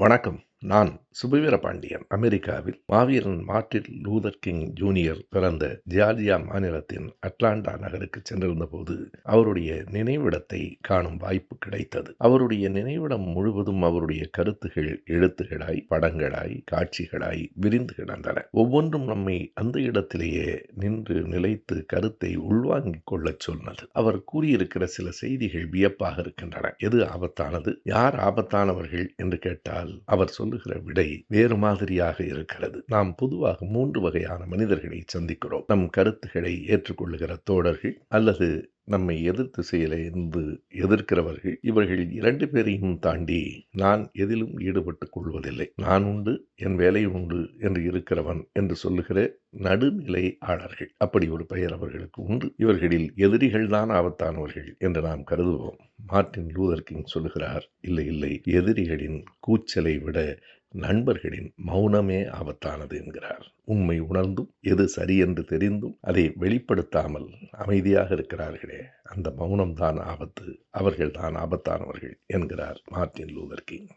வணக்கம். நான் சுபவீர பாண்டியன் அமெரிக்காவில் மாவீரன் மார்டின் லூதர் கிங் ஜூனியர் பிறந்த ஜியார்ஜியா மாநிலத்தின் அட்லாண்டா நகருக்கு சென்றிருந்த போது அவருடைய நினைவிடத்தை காணும் வாய்ப்பு கிடைத்தது. அவருடைய நினைவிடம் முழுவதும் அவருடைய கருத்துகள் எழுத்துகளாய் படங்களாய் காட்சிகளாய் விரிந்து கிடந்தன. ஒவ்வொன்றும் நம்மை அந்த இடத்திலேயே நின்று நிலைத்து கருத்தை உள்வாங்கிக் கொள்ளச் சொன்னது. அவர் கூறியிருக்கிற சில செய்திகள் வியப்பாக இருக்கின்றன. எது ஆபத்தானது? யார் ஆபத்தானவர்கள்? என்று கேட்டால் அவர் சொல்லுகிற விடை வேறு மாதிரியாக இருக்கிறது. நாம் பொதுவாக மூன்று வகையான மனிதர்களை சந்திக்கிறோம். நம் கருத்துக்களை ஏற்றுக்கொள்ளுகிற தோழர்கள் அல்லது நம்மை எதிர்த்து செயல இருந்து எதிர்க்கிறவர்கள் இவர்கள் இரண்டு பேரையும் தாண்டி நான் எதிலும் ஈடுபட்டுக் கொள்வதில்லை. நான் உண்டு என் வேலை உண்டு என்று இருக்கிறவன் என்று சொல்லுகிற நடுநிலை ஆளர்கள் அப்படி ஒரு பெயர் அவர்களுக்கு உண்டு. இவர்களில் எதிரிகள் தான் ஆபத்தானவர்கள் என்று நாம் கருதுவோம். மார்ட்டின் லூதர் கிங் சொல்லுகிறார் இல்லை இல்லை எதிரிகளின் கூச்சலை விட நண்பர்களின் மௌனமே ஆபத்தானது என்கிறார். உண்மை உணர்ந்தும் எது சரி என்று தெரிந்தும் அதை வெளிப்படுத்தாமல் அமைதியாக இருக்கிறார்களே அந்த மௌனம்தான் ஆபத்து அவர்கள் தான் ஆபத்தானவர்கள் என்கிறார் மார்ட்டின் லூதர் கிங்.